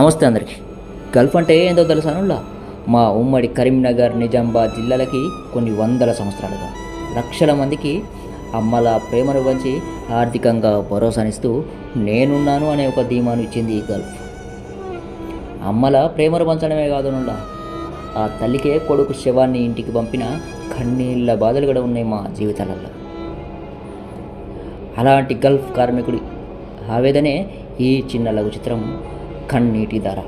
నమస్తే అందరికీ. గల్ఫ్ అంటే ఏందో తెలుసానులా మా ఉమ్మడి కరీంనగర్ నిజామాబాద్ జిల్లాలకి కొన్ని వందల సంవత్సరాలుగా. లక్షల మందికి అమ్మల ప్రేమను పంచి ఆర్థికంగా భరోసానిస్తూ నేనున్నాను అనే ఒక ధీమాను ఇచ్చింది ఈ గల్ఫ్. అమ్మల ప్రేమను పంచడమే కాదు నుల్లా ఆ తల్లికే కొడుకు శవాన్ని ఇంటికి పంపిన కన్నీళ్ళ బాధలు కూడా ఉన్నాయి మా జీవితాలలో. అలాంటి గల్ఫ్ కార్మికుడి ఆవేదనే ఈ చిన్న లఘు చిత్రం ಕಣ್ಣೀಟಿದಾರ